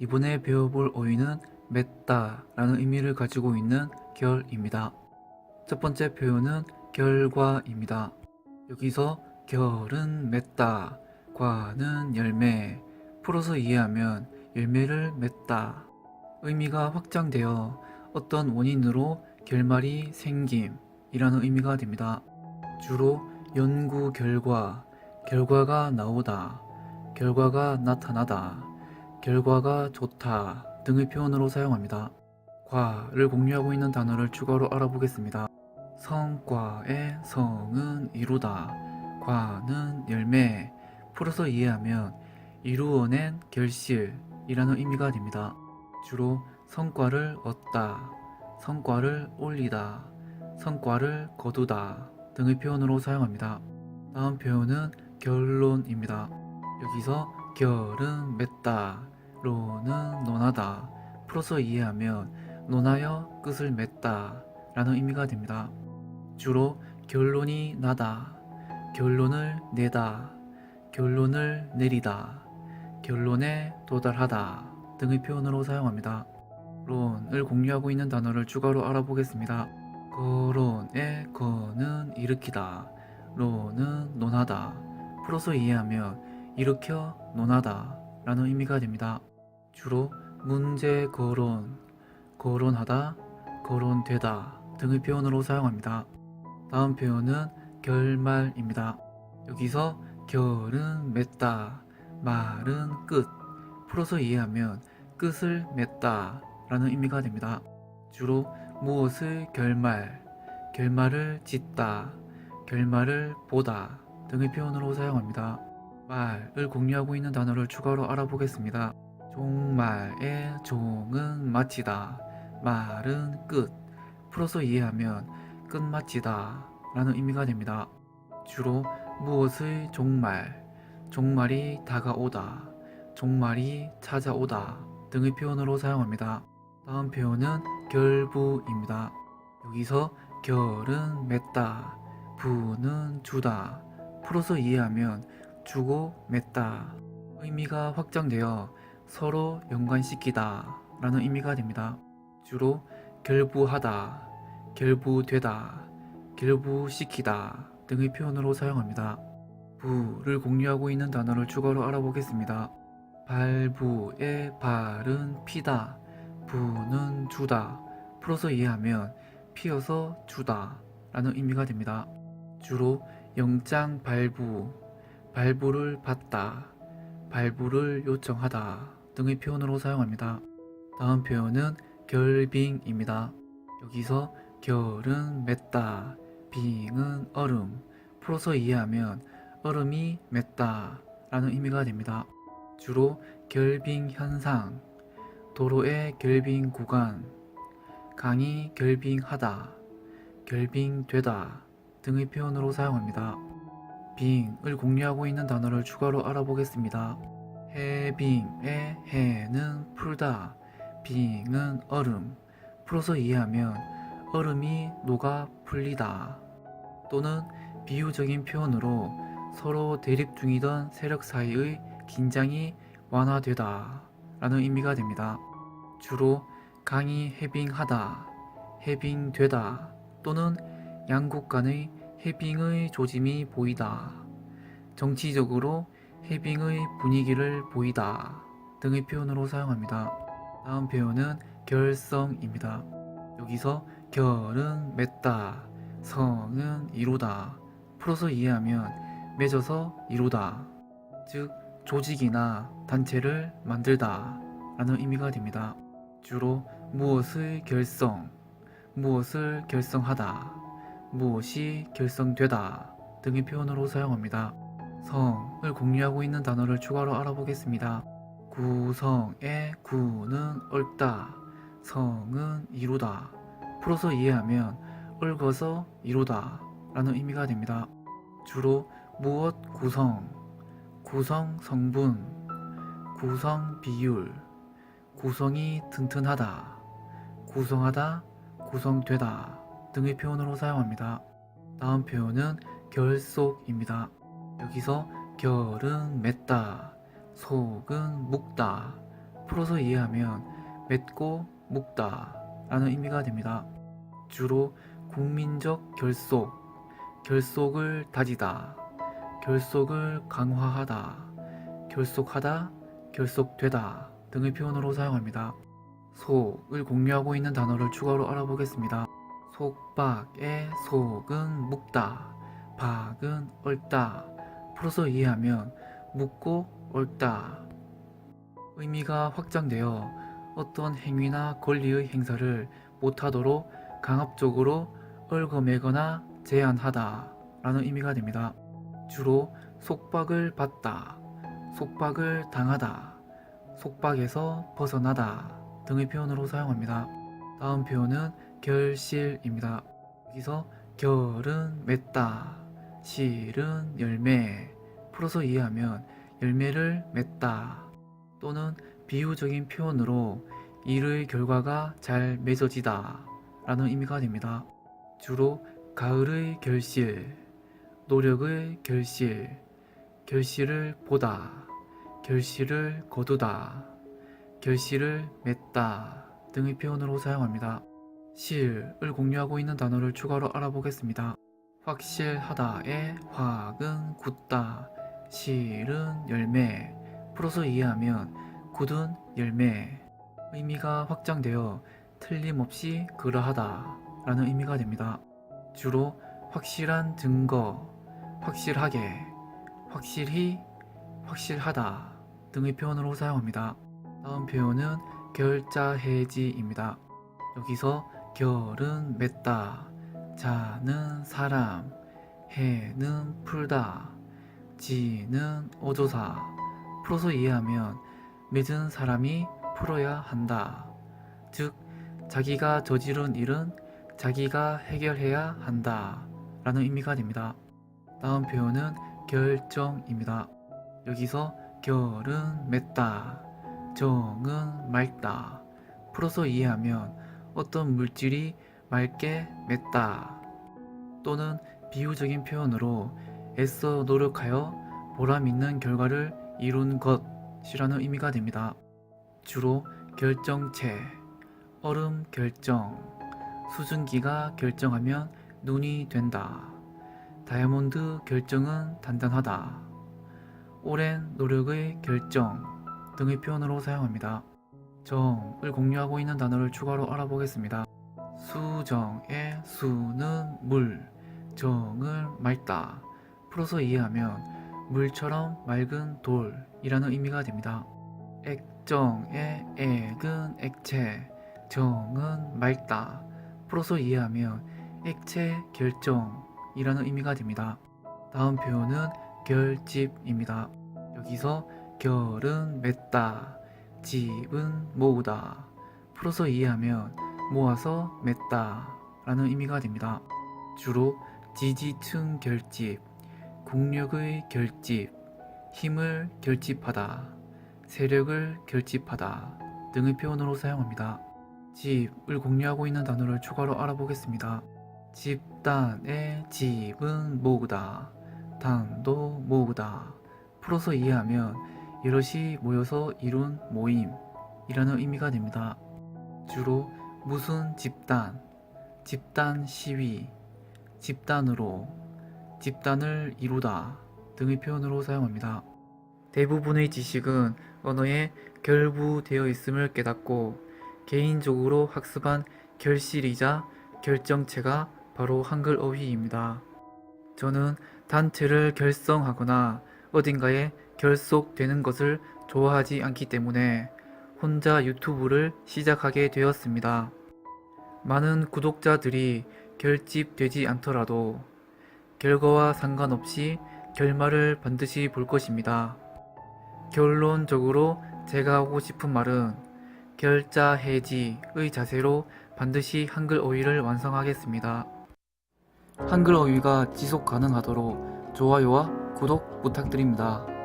이번에 배워볼 어휘는 맺다 라는 의미를 가지고 있는 결입니다. 첫 번째 표현은 결과입니다. 여기서 결은 맺다, 과는 열매, 풀어서 이해하면 열매를 맺다. 의미가 확장되어 어떤 원인으로 결말이 생김이라는 의미가 됩니다. 주로 연구 결과, 결과가 나오다, 결과가 나타나다, 결과가 좋다 등의 표현으로 사용합니다. 과를 공유하고 있는 단어를 추가로 알아보겠습니다. 성과의 성은 이루다, 과는 열매, 풀어서 이해하면 이루어낸 결실이라는 의미가 됩니다. 주로 성과를 얻다, 성과를 올리다, 성과를 거두다 등의 표현으로 사용합니다. 다음 표현은 결론입니다. 여기서 결은 맺다, 로는 논하다, 풀어서 이해하면 논하여 끝을 맺다. 라는 의미가 됩니다. 주로 결론이 나다, 결론을 내다, 결론을 내리다, 결론에 도달하다. 등의 표현으로 사용합니다. 론을 공유하고 있는 단어를 추가로 알아보겠습니다. 거론의 거는 일으키다, 로는 논하다, 풀어서 이해하면 일으켜 논하다 라는 의미가 됩니다. 주로 문제 거론, 거론하다, 거론되다 등의 표현으로 사용합니다. 다음 표현은 결말입니다. 여기서 결은 맺다, 말은 끝, 풀어서 이해하면 끝을 맺다 라는 의미가 됩니다. 주로 무엇을 결말, 결말을 짓다, 결말을 보다 등의 표현으로 사용합니다. 말을 공유하고 있는 단어를 추가로 알아보겠습니다. 종말의 종은 마치다, 말은 끝, 풀어서 이해하면 끝마치다 라는 의미가 됩니다. 주로 무엇의 종말, 종말이 다가오다, 종말이 찾아오다 등의 표현으로 사용합니다. 다음 표현은 결부입니다. 여기서 결은 맺다, 부는 주다, 풀어서 이해하면 주고 맺다 의미가 확장되어 서로 연관시키다 라는 의미가 됩니다. 주로 결부하다, 결부되다, 결부시키다 등의 표현으로 사용합니다. 부를 공유하고 있는 단어를 추가로 알아보겠습니다. 발부의 발은 피다, 부는 주다, 풀어서 이해하면 피어서 주다 라는 의미가 됩니다. 주로 영장 발부, 발부를 받다, 발부를 요청하다 등의 표현으로 사용합니다. 다음 표현은 결빙입니다. 여기서 결은 맺다, 빙은 얼음, 풀어서 이해하면 얼음이 맺다 라는 의미가 됩니다. 주로 결빙 현상, 도로의 결빙 구간, 강이 결빙하다, 결빙되다 등의 표현으로 사용합니다. 빙을 공유하고 있는 단어를 추가로 알아보겠습니다. 해빙의 해는 풀다, 빙은 얼음, 풀어서 이해하면 얼음이 녹아 풀리다 또는 비유적인 표현으로 서로 대립 중이던 세력 사이의 긴장이 완화되다 라는 의미가 됩니다. 주로 강이 해빙하다, 해빙되다 또는 양국 간의 해빙의 조짐이 보이다. 정치적으로 해빙의 분위기를 보이다 등의 표현으로 사용합니다. 다음 표현은 결성입니다. 여기서 결은 맺다, 성은 이루다, 풀어서 이해하면 맺어서 이루다, 즉 조직이나 단체를 만들다 라는 의미가 됩니다. 주로 무엇을 결성, 무엇을 결성하다, 무엇이 결성되다 등의 표현으로 사용합니다. 성을 공유하고 있는 단어를 추가로 알아보겠습니다. 구성의 구는 얽다, 성은 이루다. 풀어서 이해하면 얽어서 이루다 라는 의미가 됩니다. 주로 무엇 구성, 구성 성분, 구성 비율, 구성이 튼튼하다, 구성하다, 구성되다 등의 표현으로 사용합니다. 다음 표현은 결 속입니다. 여기서 결은 맺다, 속은 묶다, 풀어서 이해하면 맺고 묶다 라는 의미가 됩니다. 주로 국민적 결속, 결속을 다지다, 결속을 강화하다, 결속하다, 결속되다 등의 표현으로 사용합니다. 속을 공유하고 있는 단어를 추가로 알아보겠습니다. 속박의 속은 묶다, 박은 얽다. 풀어서 이해하면 묶고 얽다. 의미가 확장되어 어떤 행위나 권리의 행사를 못하도록 강압적으로 얽어매거나 제한하다 라는 의미가 됩니다. 주로 속박을 받다, 속박을 당하다, 속박에서 벗어나다 등의 표현으로 사용합니다. 다음 표현은 결실입니다. 여기서 결은 맺다, 실은 열매, 풀어서 이해하면 열매를 맺다 또는 비유적인 표현으로 일의 결과가 잘 맺어지다 라는 의미가 됩니다. 주로 가을의 결실, 노력의 결실, 결실을 보다, 결실을 거두다, 결실을 맺다 등의 표현으로 사용합니다. 실을 공유하고 있는 단어를 추가로 알아보겠습니다. 확실하다의 확은 굳다, 실은 열매, 풀어서 이해하면 굳은 열매, 의미가 확장되어 틀림없이 그러하다 라는 의미가 됩니다. 주로 확실한 증거, 확실하게, 확실히, 확실하다 등의 표현으로 사용합니다. 다음 표현은 결자해지입니다. 여기서 결은 맺다, 자는 사람, 해는 풀다, 지는 어조사, 풀어서 이해하면 맺은 사람이 풀어야 한다. 즉, 자기가 저지른 일은 자기가 해결해야 한다. 라는 의미가 됩니다. 다음 표현은 결정입니다. 여기서 결은 맺다, 정은 맑다. 풀어서 이해하면 어떤 물질이 맑게 맺다. 또는 비유적인 표현으로 애써 노력하여 보람 있는 결과를 이룬 것이라는 의미가 됩니다. 주로 결정체, 얼음 결정, 수증기가 결정하면 눈이 된다. 다이아몬드 결정은 단단하다. 오랜 노력의 결정 등의 표현으로 사용합니다. 정을 공유하고 있는 단어를 추가로 알아보겠습니다. 수정의 수는 물, 정을 맑다. 풀어서 이해하면 물처럼 맑은 돌이라는 의미가 됩니다. 액정의 액은 액체, 정은 맑다. 풀어서 이해하면 액체 결정이라는 의미가 됩니다. 다음 표현은 결집입니다. 여기서 결은 맺다, 집은 모으다. 풀어서 이해하면 모아서 맺다 라는 의미가 됩니다. 주로 지지층 결집, 국력의 결집, 힘을 결집하다, 세력을 결집하다 등의 표현으로 사용합니다. 집을 공유하고 있는 단어를 추가로 알아보겠습니다. 집단의 집은 모으다, 단도 모으다. 풀어서 이해하면 여럿이 모여서 이룬 모임이라는 의미가 됩니다. 주로 무슨 집단, 집단 시위, 집단으로, 집단을 이루다 등의 표현으로 사용합니다. 대부분의 지식은 언어에 결부되어 있음을 깨닫고 개인적으로 학습한 결실이자 결정체가 바로 한글 어휘입니다. 저는 단체를 결성하거나 어딘가에 결속되는 것을 좋아하지 않기 때문에 혼자 유튜브를 시작하게 되었습니다. 많은 구독자들이 결집되지 않더라도 결과와 상관없이 결말을 반드시 볼 것입니다. 결론적으로 제가 하고 싶은 말은 결자 해지의 자세로 반드시 한글 어휘를 완성하겠습니다. 한글 어휘가 지속 가능하도록 좋아요와 구독 부탁드립니다.